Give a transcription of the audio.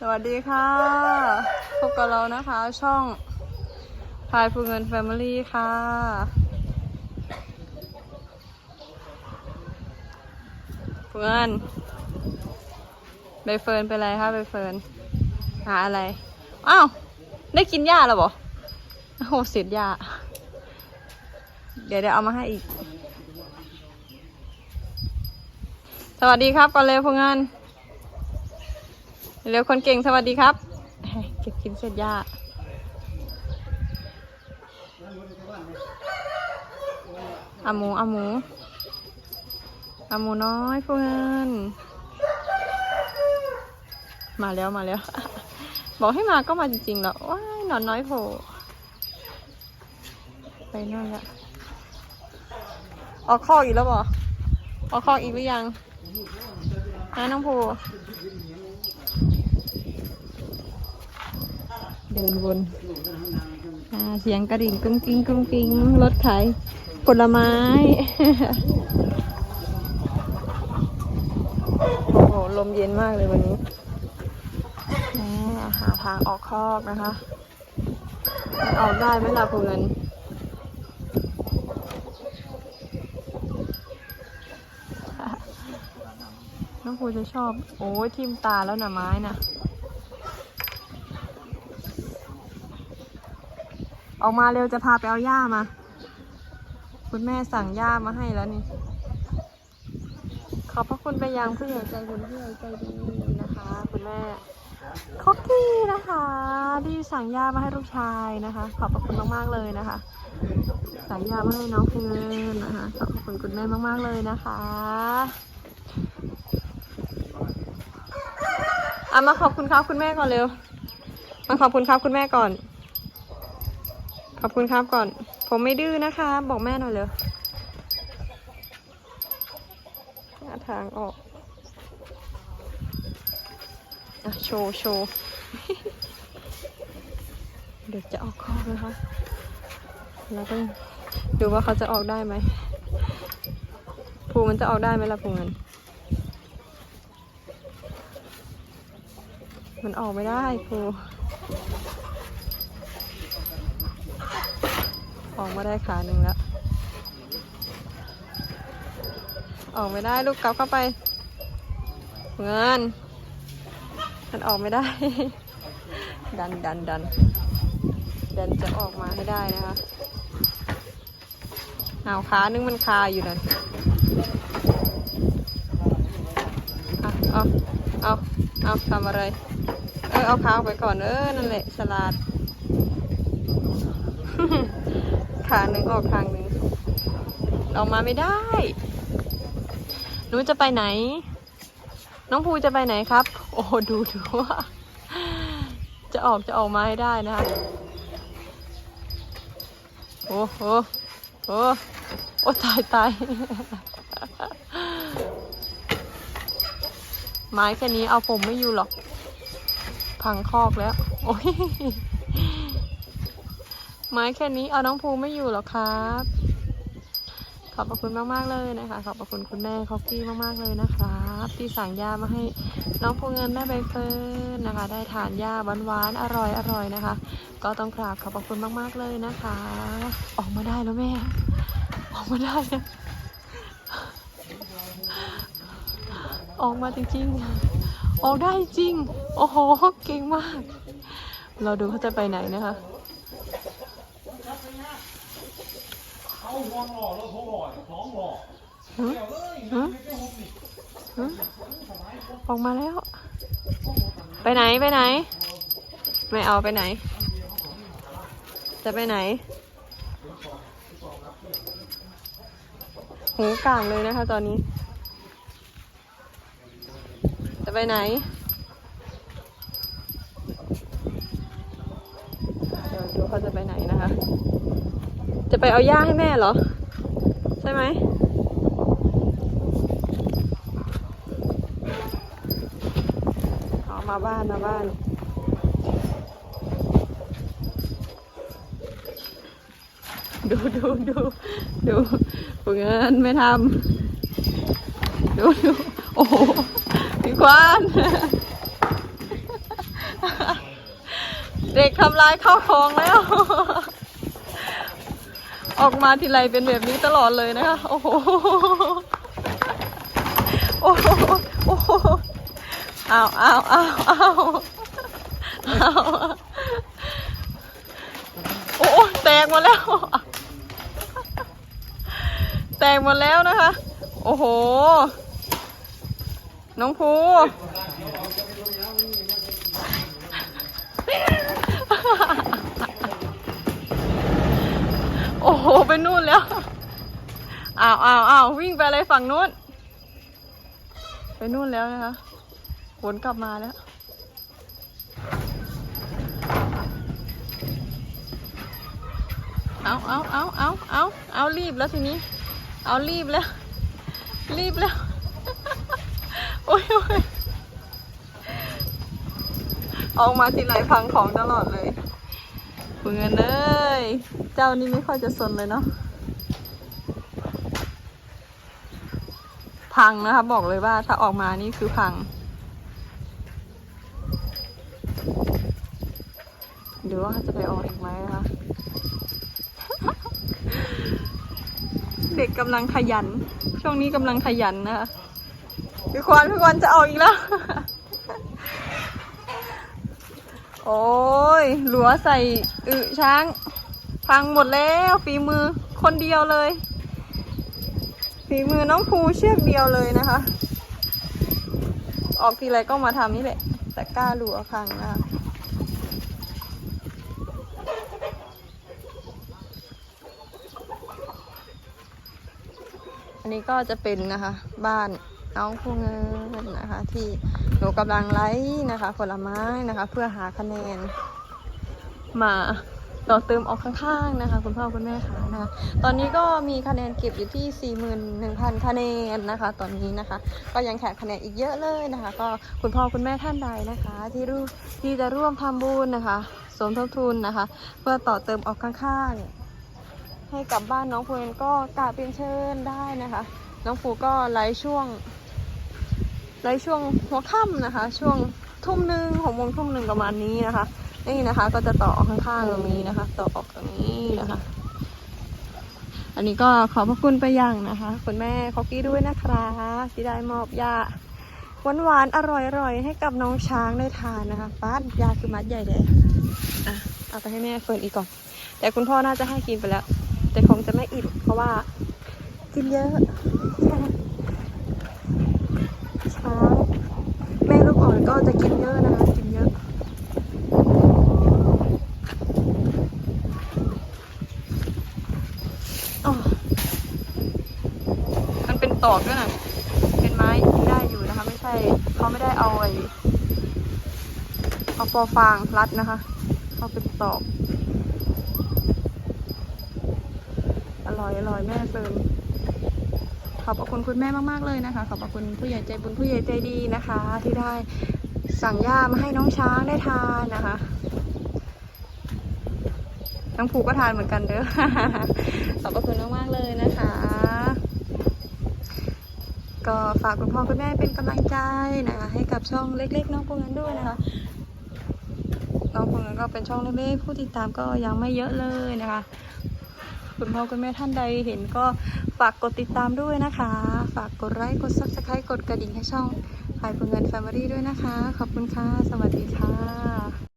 สวัสดีค่ะพบกับเรานะคะ ช่องพายฟูเงินแฟมิลี่ค่ะฟูเงินใบเฟิร์นเป็นไรคะใบเฟิร์นหาอะไร อ้าว ได้กินหญ้าแล้วบอโอ้โหเสียดหญ้า เดี๋ยวเดี๋ยวเอามาให้อีก สวัสดีครับก่อนเลยฟูเงิน เร็วคนเก่งสวัสดีครับเก็บกินเสร็จยาอาหมูอาหมูอาหมูน้อยพวกเงินมาแล้วมาแล้ว บอกให้มาก็มาจริงๆแล้วว้ายนอนน้อยโผล่ไปนั่นละออกคออีกแล้วบอออกคออีกหรือยังนะน้องภู เดินวนอ่าเสียงกระดิ่งกุ้งกิ้งกุ้งกิ้งรถขายผลไม้ โอ้โห ลมเย็นมากเลยวันนี้หาทางออกคอกนะคะ ออกได้ไหมล่ะพูเงินน้องครูจะชอบ โอ้ยทิมตาแล้วนะไม้นะ ออกมาเร็วจะพาไปเอาหญ้ามา คุณแม่สั่งหญ้ามาให้แล้วนี่ ขอบพระคุณไปยังผู้ใหญ่ใจบุญผู้ใหญ่ใจดีนะคะ คุณแม่คอกกี้นะคะที่สั่งหญ้ามาให้ลูกชายนะคะ ขอบพระคุณมากๆเลยนะคะ สั่งหญ้ามาให้น้องเพื่อนนะคะ ขอบพระคุณคุณแม่มากๆเลยนะคะอะมาขอบคุณครับคุณแม่ก่อนเร็วมาขอบคุณครับคุณแม่ก่อน อบคุณครับก่อน ผมไม่ดื้อนะคะ บอกแม่หน่อยเร็วหาทางออกอะโชว์โชว์เดี๋ยวจะออกข้อกนะคะแล้วต้องดูว่าเขาจะออกได้ไหมภูมันจะออกได้ไหมล่ะภูเงินมันออกไม่ได้ค ออกมาได้ขาหนึ่งแล้ว ออกไม่ได้ลูกกลับเข้าไป เงิน มันออกไม่ได้ ดันดันดันดันจะออกมาให้ได้นะคะเอาขานึงมันคาอยู่นั่นเอาเอาเอาเอาทำอะไร เออเอาขาออกไปก่อนเออนั่นแหละฉลาด ขาหนึ่งออกทางหนึ่งออกมาไม่ได้ หนูจะไปไหน น้องภูจะไปไหนครับ โอ้ดูดูว่า จะออกจะออกมาให้ได้นะคะโอ้โหโอ้โอ้ตายตายไม้แค่นี้เอาผมไม่อยู่หรอก พังคอกแล้ว โอ้ย ไม้แค่นี้เอาน้องภูไม่อยู่หรอกครับ ขอบพระคุณมากๆเลยนะคะ ขอบพระคุณคุณแม่คอฟฟี่มากๆเลยนะครับที่สั่งยามาให้น้องภูเงินแม่ใบเฟิร์นนะคะ ได้ทานยาหวานๆอร่อยอร่อยนะคะ ก็ต้องกราบขอบพระคุณมากๆเลยนะคะ ออกมาได้แล้วแม่ ออกมาได้นะออกมาจริงๆ ออกได้จริง โอ้โห เก่งมาก เราดูเขาจะไปไหนนะคะ เขา ห่วงหล่อแล้วเขาหล่อสองหล่อหึเดี๋ยวเอ้ยหึไม่ได้หุบนี่หึออกมาแล้ว ไปไหนไปไหน ไม่เอาไปไหน จะไปไหน หูกลางเลยนะคะ ตอนนี้ จะไปไหนเดี๋ยวดูเขาจะไปไหนนะคะ จะไปเอาหญ้าให้แม่เหรอ ใช่ไหมเอามาบ้านมาบ้านดูดูดูดูผงเงินไม่ทำดูดูโอ้โหพี่ควานเด็กทำลายข้าวของแล้ว ออกมาทีไรเป็นแบบนี้ตลอดเลยนะคะ โอ้โห โอ้โหโอ้โหอ้าวอ้าวอ้าวอ้าวอ้าวโอ้แตกมดแล้ว แตกมดแล้วนะคะ โอ้โห น้องภู โอ้โหไปนู่นแล้วอ้าวอ้าวอ้าววิ่งไปอะไรฝั่งนู้น ไปนู่นแล้วนะคะวนกลับมาแล้ว เอาเอาเอาเอาเอาเอารีบแล้วทีนี้ เอารีบแล้ว รีบแล้ว โอ้ยโอ้ยออกมาทีไรพังของตลอดเลย คุณเงินเอ้ยเจ้านี่ไม่ค่อยจะสนเลยเนาะพังนะคะบอกเลยว่าถ้าออกมานี่คือพังหรือว่าจะไปออกอีกไหมนะคะเด็กกำลังขยัน ช่วงนี้กำลังขยันนะคะพี่ควานพี่ควานจะออกอีกแล้ว โอ้ยหลัวใส่อึช้าง พังหมดแล้วฝีมือคนเดียวเลย ฝีมือน้องภูเชือกเดียวเลยนะคะ ออกทีไรก็มาทำนี่แหละ แต่กล้าหลัวพังนะคะอันนี้ก็จะเป็นนะคะ บ้าน น้องภูเงินนะคะ ที่หนูกำลังไลฟ์นะคะ ผลไม้นะคะ เพื่อหาคะแนน มาต่อเติมออกข้างๆนะคะ คุณพ่อคุณแม่ค่ะนะคะตอนนี้ก็มีคะแนนเก็บอยู่ที่ 41,000 คะแนนนะคะ ตอนนี้นะคะ ก็ยังขาดคะแนนอีกเยอะเลยนะคะ ก็คุณพ่อคุณแม่ท่านใดนะคะ ที่รู้ที่จะร่วมทำบุญนะคะ สมทบทุนนะคะ เพื่อต่อเติมออกข้างๆให้กับบ้านน้องภูเองก็กราบเรียนเชิญได้นะคะ น้องภูก็ไลฟ์ช่วง ไลฟ์ช่วงหัวค่ำนะคะ ช่วงทุ่มหนึ่งหกโมงทุ่มหนึ่งประมาณนี้นะคะ นี่นะคะก็จะต่อข้างๆตรงนี้นะคะ ต่อออกตรงนี้นะคะ อันนี้ก็ขอบพระคุณไปยังนะคะ คุณแม่คอกกี้ด้วยนะคะที่ได้มอบยาหวานหวานอร่อยอร่อยๆให้กับน้องช้างได้ทานนะคะป้านยาคือมัดใหญ่เลยอะเอาไปให้แม่เฟิร์นอีกก่อน แต่คุณพ่อน่าจะให้กินไปแล้ว แต่คงจะไม่อิ่มเพราะว่ากินเยอะ ช้างแม่ลูกอ่อนก็จะกินเยอะนะคะ กินเยอะ อ๋อมันเป็นต อกด้วยนะเป็นไม้กินได้อยู่นะคะ ไม่ใช่เขาไม่ได้เอาไอ้เอาปอฟางรัดนะคะเขาเป็นตอก อร่อยอร่อยแม่เฟิร์นขอบคุณคุณแม่มากๆเลยนะคะ ขอบคุณผู้ใหญ่ใจบุญผู้ใหญ่ใจดีนะคะ ที่ได้สั่งย่ามาให้น้องช้างได้ทานนะคะน้องผูก็ทานเหมือนกันเด้อ ขอบคุณมากๆเลยนะคะ ก็ฝากคุณพ่อคุณแม่เป็นกำลังใจนะคะให้กับช่องเล็ก ๆ น้องพวงนั้นด้วยนะคะน้องพวงนั้นก็เป็นช่องเล็กๆผู้ติดตามก็ยังไม่เยอะเลยนะคะ คุณพ่อคุณแม่ท่านใดเห็นก็ฝากกดติดตามด้วยนะคะ ฝากกดไลค์กดซับสไครต์กดกระดิ่งให้ช่องฝ่ายพวงเงินแฟมิลี่ด้วยนะคะ ขอบคุณค่ะ สวัสดีค่ะ